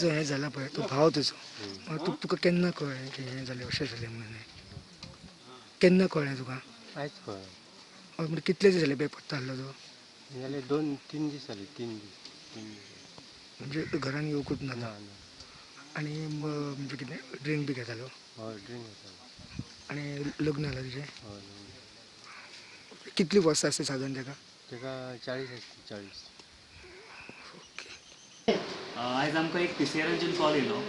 जो हें जाला पळय तो भाव तुजो मग तु तुका केन्ना कळ्ळें की हें जालें अशें जालें म्हणून हें? केन्ना कळ्ळें तुका? आयज कळ्ळें हय, म्हणजे कितले दीस जाले बेपत्ता आहलो तो? जाल्यार दोन तीन दीस जाले तीन दीस तीन दीस म्हणजे घरान येवकूच ना ना ना. आनी म- म्हणजे कितें? ड्रिंक बी घेतालो हय ड्रिंक जातालो आनी लग्न जालां तुजें हय कितली वर्सां आसता साधारण ताका ताका चाळीस आसता चाळीस. आयज आमकां एक पी सी कॉल येयलो.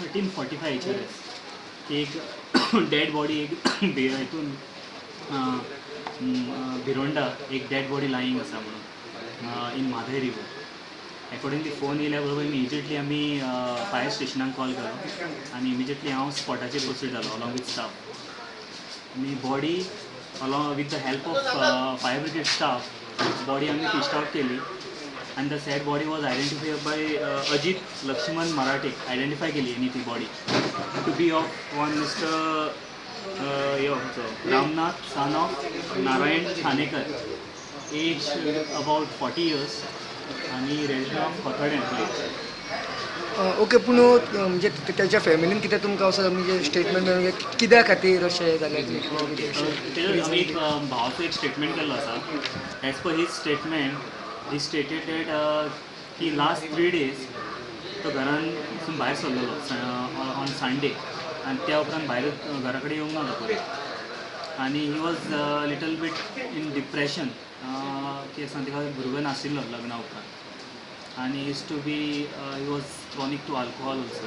थर्टीन फोर्टी फायचेर की एक डेड बॉडी एक हितून भिरोंडा एक डेड बॉडी लायींग आसा म्हणून in Mhadei river accordingly phone येयल्या बरोबर इमिजिएटली आमी फायर स्टेशनाक कॉल केलो. आनी इमिजिएटली हांव स्पॉटाचेर प्रोसीड जालो अलॉंग वीथ स्टाफ आनी body along with the help of fire brigade staff body आमी फिश्ड आउट केली. And the said body was identified by uh, Ajit Lakshman Marathi, identify केली यांनी ती body to be of one mister yo Ramnath son of Narayan Thanekar age about forty years आणि resident कोथर्डेन place okay पूण म्हणजे ते- तेच्या फॅमिलीन कितें तुमकां असो म्हणजे स्टेटमेंट कित्या खातीर अशें जालें भावाचो एक स्टेटमेंट केल्लो आसा as per his statement he stated that की लास्ट थ्री डेज तो घरान भायर सरलेलो ऑन संडे आनी त्या उपरांत भायर घरा कडेन येवंक ना तो परत आनी he was little bit in depression की सांग तिका भुरगो नाशिल्लो लग्ना उपरांत. आनी is to be he was chronic to alcohol also